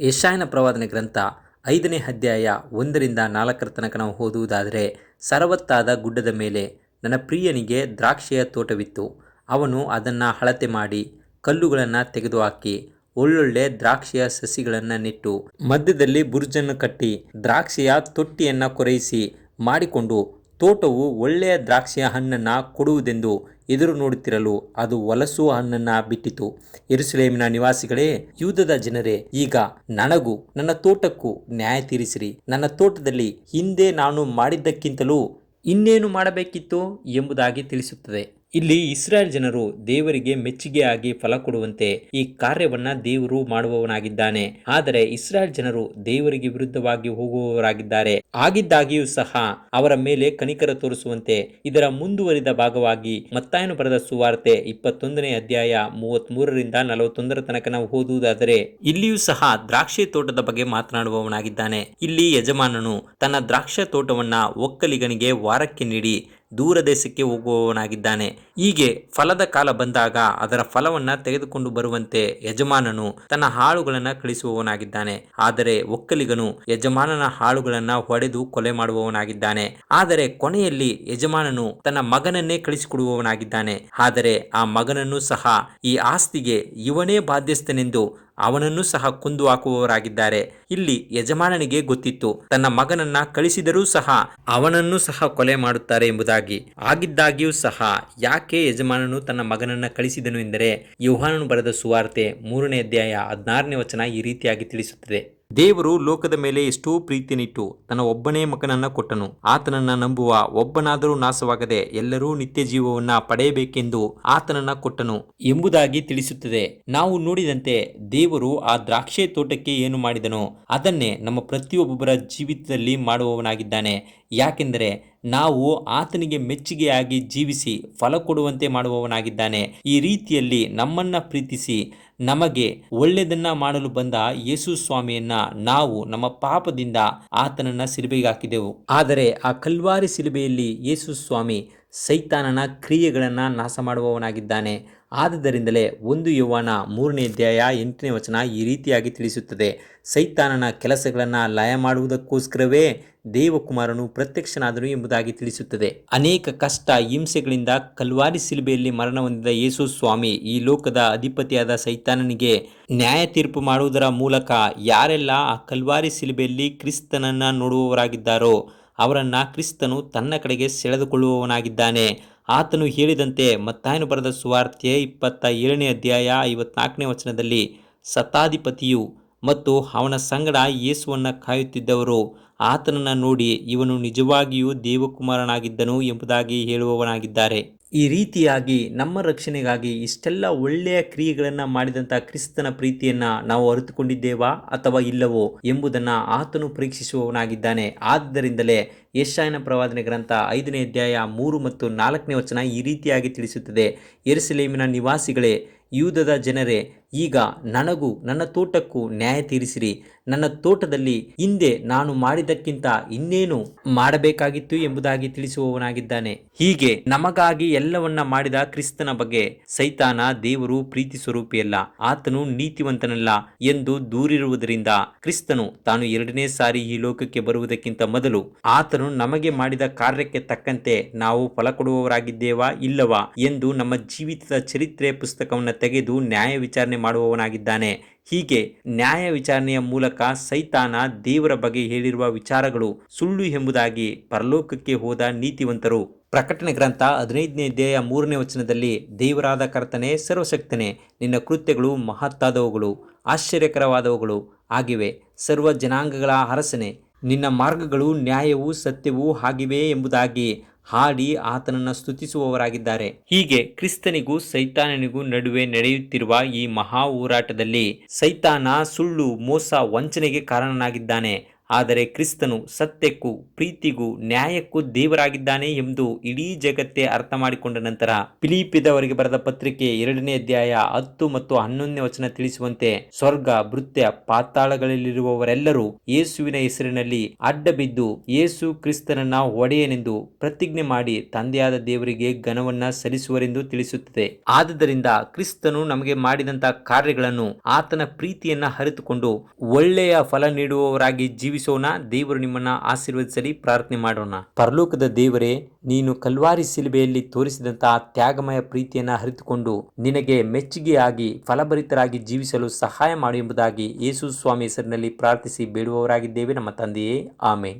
ಯಶಾಯನ ಪ್ರವಾದನೆ ಗ್ರಂಥ ಐದನೇ ಅಧ್ಯಾಯ ಒಂದರಿಂದ ನಾಲ್ಕರ ತನಕ ನಾವು ಓದುವುದಾದರೆ, ಸರವತ್ತಾದ ಗುಡ್ಡದ ಮೇಲೆ ನನ್ನ ಪ್ರಿಯನಿಗೆ ದ್ರಾಕ್ಷಿಯ ತೋಟವಿತ್ತು. ಅವನು ಅದನ್ನು ಅಳತೆ ಮಾಡಿ ಕಲ್ಲುಗಳನ್ನು ತೆಗೆದುಹಾಕಿ ಒಳ್ಳೊಳ್ಳೆ ದ್ರಾಕ್ಷಿಯ ಸಸಿಗಳನ್ನು ನೆಟ್ಟು ಮಧ್ಯದಲ್ಲಿ ಬುರ್ಜನ್ನು ಕಟ್ಟಿ ದ್ರಾಕ್ಷಿಯ ತೊಟ್ಟಿಯನ್ನು ಕೊರೆಯಿಸಿ ಮಾಡಿಕೊಂಡು ತೋಟವು ಒಳ್ಳೆಯ ದ್ರಾಕ್ಷಿಯ ಹಣ್ಣನ್ನು ಕೊಡುವುದೆಂದು ಎದುರು ನೋಡುತ್ತಿರಲು ಅದು ಹೊಲಸು ಹಣ್ಣನ್ನು ಬಿಟ್ಟಿತು. ಎರುಸುಲೇಮಿನ ನಿವಾಸಿಗಳೇ, ಯೂದದ ಜನರೇ, ಈಗ ನನಗೂ ನನ್ನ ತೋಟಕ್ಕೂ ನ್ಯಾಯ ತೀರಿಸಿರಿ. ನನ್ನ ತೋಟದಲ್ಲಿ ಹಿಂದೆ ನಾನು ಮಾಡಿದ್ದಕ್ಕಿಂತಲೂ ಇನ್ನೇನು ಮಾಡಬೇಕಿತ್ತು ಎಂಬುದಾಗಿ ತಿಳಿಸುತ್ತದೆ. ಇಲ್ಲಿ ಇಸ್ರಾಯೇಲ್ ಜನರು ದೇವರಿಗೆ ಮೆಚ್ಚುಗೆಯಾಗಿ ಫಲ ಕೊಡುವಂತೆ ಈ ಕಾರ್ಯವನ್ನ ದೇವರು ಮಾಡುವವನಾಗಿದ್ದಾನೆ. ಆದರೆ ಇಸ್ರಾಯೇಲ್ ಜನರು ದೇವರಿಗೆ ವಿರುದ್ಧವಾಗಿ ಹೋಗುವವರಾಗಿದ್ದಾರೆ. ಆಗಿದ್ದಾಗಿಯೂ ಸಹ ಅವರ ಮೇಲೆ ಕನಿಕರ ತೋರಿಸುವಂತೆ ಇದರ ಮುಂದುವರಿದ ಭಾಗವಾಗಿ ಮತ್ತಾಯನು ಬರೆದ ಸುವಾರ್ತೆ ಇಪ್ಪತ್ತೊಂದನೇ ಅಧ್ಯಾಯ ಮೂವತ್ತ್ ಮೂರರಿಂದ ನಲವತ್ತೊಂದರ ತನಕ ನಾವು ಓದುವುದಾದರೆ, ಇಲ್ಲಿಯೂ ಸಹ ದ್ರಾಕ್ಷಿ ತೋಟದ ಬಗ್ಗೆ ಮಾತನಾಡುವವನಾಗಿದ್ದಾನೆ. ಇಲ್ಲಿ ಯಜಮಾನನು ತನ್ನ ದ್ರಾಕ್ಷ ತೋಟವನ್ನ ಒಕ್ಕಲಿಗನಿಗೆ ವಾರಕ್ಕೆ ನೀಡಿ ದೂರ ದೇಶಕ್ಕೆ ಹೋಗುವವನಾಗಿದ್ದಾನೆ. ಹೀಗೆ ಫಲದ ಕಾಲ ಬಂದಾಗ ಅದರ ಫಲವನ್ನ ತೆಗೆದುಕೊಂಡು ಬರುವಂತೆ ಯಜಮಾನನು ತನ್ನ ಹಾಳುಗಳನ್ನ ಕಳಿಸುವವನಾಗಿದ್ದಾನೆ. ಆದರೆ ಒಕ್ಕಲಿಗನು ಯಜಮಾನನ ಹಾಳುಗಳನ್ನ ಹೊಡೆದು ಕೊಲೆ ಮಾಡುವವನಾಗಿದ್ದಾನೆ. ಆದರೆ ಕೊನೆಯಲ್ಲಿ ಯಜಮಾನನು ತನ್ನ ಮಗನನ್ನೇ ಕಳಿಸಿಕೊಡುವವನಾಗಿದ್ದಾನೆ. ಆದರೆ ಆ ಮಗನನ್ನು ಸಹ ಈ ಆಸ್ತಿಗೆ ಇವನೇ ಬಾಧ್ಯಸ್ಥನೆಂದು ಅವನನ್ನು ಸಹ ಕುಂದು ಹಾಕುವವರಾಗಿದ್ದಾರೆ ಇಲ್ಲಿ ಯಜಮಾನನಿಗೆ ಗೊತ್ತಿತ್ತು. ತನ್ನ ಮಗನನ್ನ ಕಳಿಸಿದರೂ ಸಹ ಅವನನ್ನು ಸಹ ಕೊಲೆ ಮಾಡುತ್ತಾರೆ ಎಂಬುದಾಗಿ. ಆಗಿದ್ದಾಗಿಯೂ ಸಹ ಯಾಕೆ ಯಜಮಾನನು ತನ್ನ ಮಗನನ್ನ ಕಳಿಸಿದನು ಎಂದರೆ, ಯೋಹಾನನು ಬರೆದ ಸುವಾರ್ತೆ ಮೂರನೇ ಅಧ್ಯಾಯ ಹದಿನಾರನೇ ವಚನ ಈ ರೀತಿಯಾಗಿ ತಿಳಿಸುತ್ತದೆ. ದೇವರು ಲೋಕದ ಮೇಲೆ ಎಷ್ಟೋ ಪ್ರೀತಿಯನ್ನಿಟ್ಟು ತನ್ನ ಒಬ್ಬನೇ ಮಗನನ್ನ ಕೊಟ್ಟನು. ಆತನನ್ನ ನಂಬುವ ಒಬ್ಬನಾದರೂ ನಾಶವಾಗದೆ ಎಲ್ಲರೂ ನಿತ್ಯ ಜೀವವನ್ನ ಪಡೆಯಬೇಕೆಂದು ಆತನನ್ನ ಕೊಟ್ಟನು ಎಂಬುದಾಗಿ ತಿಳಿಸುತ್ತದೆ. ನಾವು ನೋಡಿದಂತೆ ದೇವರು ಆ ದ್ರಾಕ್ಷೆ ತೋಟಕ್ಕೆ ಏನು ಮಾಡಿದನೋ ಅದನ್ನೇ ನಮ್ಮ ಪ್ರತಿಯೊಬ್ಬೊಬ್ಬರ ಜೀವಿತದಲ್ಲಿ ಮಾಡುವವನಾಗಿದ್ದಾನೆ. ಯಾಕೆಂದರೆ ನಾವು ಆತನಿಗೆ ಮೆಚ್ಚುಗೆಯಾಗಿ ಜೀವಿಸಿ ಫಲ ಕೊಡುವಂತೆ ಮಾಡುವವನಾಗಿದ್ದಾನೆ. ಈ ರೀತಿಯಲ್ಲಿ ನಮ್ಮನ್ನ ಪ್ರೀತಿಸಿ ನಮಗೆ ಒಳ್ಳೆಯದನ್ನ ಮಾಡಲು ಬಂದ ಯೇಸು ಸ್ವಾಮಿಯನ್ನ ನಾವು ನಮ್ಮ ಪಾಪದಿಂದ ಆತನನ್ನ ಸಿಲುಬೆಗೆ ಹಾಕಿದೆವು. ಆದರೆ ಆ ಕಲ್ವಾರಿ ಸಿಲುಬೆಯಲ್ಲಿ ಯೇಸು ಸ್ವಾಮಿ ಸೈತಾನನ ಕ್ರಿಯೆಗಳನ್ನು ನಾಶ ಮಾಡುವವನಾಗಿದ್ದಾನೆ. ಆದುದರಿಂದಲೇ ಒಂದು ಯುವನ ಮೂರನೇ ಅಧ್ಯಾಯ ಎಂಟನೇ ವಚನ ಈ ರೀತಿಯಾಗಿ ತಿಳಿಸುತ್ತದೆ. ಸೈತಾನನ ಕೆಲಸಗಳನ್ನು ಲಯ ಮಾಡುವುದಕ್ಕೋಸ್ಕರವೇ ದೇವಕುಮಾರನು ಪ್ರತ್ಯಕ್ಷನಾದನು ಎಂಬುದಾಗಿ ತಿಳಿಸುತ್ತದೆ. ಅನೇಕ ಕಷ್ಟ, ಹಿಂಸೆಗಳಿಂದ ಕಲ್ವಾರಿ ಸಿಲುಬೆಯಲ್ಲಿ ಮರಣ ಹೊಂದಿದ ಯೇಸು ಸ್ವಾಮಿ ಈ ಲೋಕದ ಅಧಿಪತಿಯಾದ ಸೈತಾನನಿಗೆ ನ್ಯಾಯ ತೀರ್ಪು ಮಾಡುವುದರ ಮೂಲಕ ಯಾರೆಲ್ಲ ಆ ಕಲ್ವಾರಿ ಸಿಲುಬೆಯಲ್ಲಿ ಕ್ರಿಸ್ತನನ್ನ ನೋಡುವವರಾಗಿದ್ದಾರೋ ಅವರನ್ನು ಕ್ರಿಸ್ತನು ತನ್ನ ಕಡೆಗೆ ಸೆಳೆದುಕೊಳ್ಳುವವನಾಗಿದ್ದಾನೆ. ಆತನು ಹೇಳಿದಂತೆ ಮತ್ತಾಯನು ಬರೆದ ಸುವಾರ್ತೆ ಇಪ್ಪತ್ತ ಏಳನೇ ಅಧ್ಯಾಯ ಐವತ್ನಾಲ್ಕನೇ ವಚನದಲ್ಲಿ ಸತ್ತಾಧಿಪತಿಯು ಮತ್ತು ಅವನ ಸಂಗಡ ಯೇಸುವನ್ನು ಕಾಯುತ್ತಿದ್ದವರು ಆತನನ್ನು ನೋಡಿ ಇವನು ನಿಜವಾಗಿಯೂ ದೇವಕುಮಾರನಾಗಿದ್ದನು ಎಂಬುದಾಗಿ ಹೇಳುವವನಾಗಿದ್ದಾರೆ. ಈ ರೀತಿಯಾಗಿ ನಮ್ಮ ರಕ್ಷಣೆಗಾಗಿ ಇಷ್ಟೆಲ್ಲ ಒಳ್ಳೆಯ ಕ್ರಿಯೆಗಳನ್ನು ಮಾಡಿದಂಥ ಕ್ರಿಸ್ತನ ಪ್ರೀತಿಯನ್ನ ನಾವು ಅರಿತುಕೊಂಡಿದ್ದೇವಾ ಅಥವಾ ಇಲ್ಲವೋ ಎಂಬುದನ್ನು ಆತನು ಪರೀಕ್ಷಿಸುವವನಾಗಿದ್ದಾನೆ. ಆದ್ದರಿಂದಲೇ ಯಶಾಯನ ಪ್ರವಾದನೆ ಗ್ರಂಥ ಐದನೇ ಅಧ್ಯಾಯ ಮೂರು ಮತ್ತು ನಾಲ್ಕನೇ ವಚನ ಈ ರೀತಿಯಾಗಿ ತಿಳಿಸುತ್ತದೆ. ಎರುಸಲೇಮಿನ ನಿವಾಸಿಗಳೇ, ಯೂದದ ಜನರೇ ಈಗ ನನಗೂ ನನ್ನ ತೋಟಕ್ಕೂ ನ್ಯಾಯ ತೀರಿಸಿರಿ. ನನ್ನ ತೋಟದಲ್ಲಿ ಹಿಂದೆ ನಾನು ಮಾಡಿದಕ್ಕಿಂತ ಇನ್ನೇನು ಮಾಡಬೇಕಾಗಿತ್ತು ಎಂಬುದಾಗಿ ತಿಳಿಸುವವನಾಗಿದ್ದಾನೆ. ಹೀಗೆ ನಮಗಾಗಿ ಎಲ್ಲವನ್ನ ಮಾಡಿದ ಕ್ರಿಸ್ತನ ಬಗ್ಗೆ ಸೈತಾನ ದೇವರು ಪ್ರೀತಿ ಸ್ವರೂಪಿಯಲ್ಲ, ಆತನು ನೀತಿವಂತನಲ್ಲ ಎಂದು ದೂರಿರುವುದರಿಂದ ಕ್ರಿಸ್ತನು ತಾನು ಎರಡನೇ ಸಾರಿ ಈ ಲೋಕಕ್ಕೆ ಬರುವುದಕ್ಕಿಂತ ಮೊದಲು ಆತನು ನಮಗೆ ಮಾಡಿದ ಕಾರ್ಯಕ್ಕೆ ತಕ್ಕಂತೆ ನಾವು ಫಲ ಕೊಡುವವರಾಗಿದ್ದೇವಾ ಇಲ್ಲವಾ ಎಂದು ನಮ್ಮ ಜೀವಿತದ ಚರಿತ್ರೆ ಪುಸ್ತಕವನ್ನು ತೆಗೆದು ನ್ಯಾಯ ವಿಚಾರಣೆ ಮಾಡುವವನಾಗಿದ್ದಾನೆ. ಹೀಗೆ ನ್ಯಾಯ ವಿಚಾರಣೆಯ ಮೂಲಕ ಸೈತಾನ ದೇವರ ಬಗ್ಗೆ ಹೇಳಿರುವ ವಿಚಾರಗಳು ಸುಳ್ಳು ಎಂಬುದಾಗಿ ಪರಲೋಕಕ್ಕೆ ಹೋದ ನೀತಿವಂತರು. ಪ್ರಕಟಣೆ ಗ್ರಂಥ ಹದಿನೈದನೇ ಅಧ್ಯಾಯ ಮೂರನೇ ವಚನದಲ್ಲಿ ದೇವರಾದ ಕರ್ತನೆ ಸರ್ವಶಕ್ತನೇ, ನಿನ್ನ ಕೃತ್ಯಗಳು ಮಹತ್ತಾದವುಗಳು, ಆಶ್ಚರ್ಯಕರವಾದವುಗಳು ಆಗಿವೆ. ಸರ್ವ ಜನಾಂಗಗಳ ಅರಸನೆ ನಿನ್ನ ಮಾರ್ಗಗಳು ನ್ಯಾಯವೂ ಸತ್ಯವೂ ಆಗಿವೆ ಎಂಬುದಾಗಿ ಹಾಡಿ ಆತನನ್ನು ಸ್ತುತಿಸುವವರಾಗಿದ್ದಾರೆ. ಹೀಗೆ ಕ್ರಿಸ್ತನಿಗೂ ಸೈತಾನನಿಗೂ ನಡುವೆ ನಡೆಯುತ್ತಿರುವ ಈ ಮಹಾ ಹೋರಾಟದಲ್ಲಿ ಸೈತಾನ ಸುಳ್ಳು ಮೋಸ ವಂಚನೆಗೆ ಕಾರಣನಾಗಿದ್ದಾನೆ. ಆದರೆ ಕ್ರಿಸ್ತನು ಸತ್ಯಕ್ಕೂ ಪ್ರೀತಿಗೂ ನ್ಯಾಯಕ್ಕೂ ದೇವರಾಗಿದ್ದಾನೆ ಎಂದು ಇಡೀ ಜಗತ್ತೇ ಅರ್ಥ ಮಾಡಿಕೊಂಡ ನಂತರ ಫಿಲಿಪಿದವರಿಗೆ ಬರೆದ ಪತ್ರಿಕೆ ಎರಡನೇ ಅಧ್ಯಾಯ ಹತ್ತು ಮತ್ತು ಹನ್ನೊಂದನೇ ವಚನ ತಿಳಿಸುವಂತೆ ಸ್ವರ್ಗ, ಭೃತ್ಯ, ಪಾತಾಳಗಳಲ್ಲಿರುವವರೆಲ್ಲರೂ ಯೇಸುವಿನ ಹೆಸರಿನಲ್ಲಿ ಅಡ್ಡಬಿದ್ದು ಯೇಸು ಕ್ರಿಸ್ತನನ್ನ ಒಡೆಯನೆಂದು ಪ್ರತಿಜ್ಞೆ ಮಾಡಿ ತಂದೆಯಾದ ದೇವರಿಗೆ ಘನವನ್ನ ಸಲ್ಲಿಸುವರೆಂದು ತಿಳಿಸುತ್ತದೆ. ಆದುದರಿಂದ ಕ್ರಿಸ್ತನು ನಮಗೆ ಮಾಡಿದಂತಹ ಕಾರ್ಯಗಳನ್ನು ಆತನ ಪ್ರೀತಿಯನ್ನ ಹರಿತುಕೊಂಡು ಒಳ್ಳೆಯ ಫಲ ನೀಡುವವರಾಗಿ ಜೀವಿಸೋಣ ದೇವರು ನಿಮ್ಮನ್ನ ಆಶೀರ್ವದಿಸಲಿ, ಪ್ರಾರ್ಥನೆ ಮಾಡೋಣ. ಪರಲೋಕದ ದೇವರೇ, ನೀನು ಕಲ್ವಾರಿ ಶಿಲುಬೆಯಲ್ಲಿ ತೋರಿಸಿದಂತಹ ತ್ಯಾಗಮಯ ಪ್ರೀತಿಯನ್ನ ಹರಿತುಕೊಂಡು ನಿನಗೆ ಮೆಚ್ಚುಗೆಯಾಗಿ, ಫಲಭರಿತರಾಗಿ ಜೀವಿಸಲು ಸಹಾಯ ಮಾಡು ಎಂಬುದಾಗಿ ಯೇಸು ಸ್ವಾಮಿ ಹೆಸರಿನಲ್ಲಿ ಪ್ರಾರ್ಥಿಸಿ ಬೇಡುವವರಾಗಿದ್ದೇವೆ ನಮ್ಮ ತಂದೆಯೇ. ಆಮೇನ್.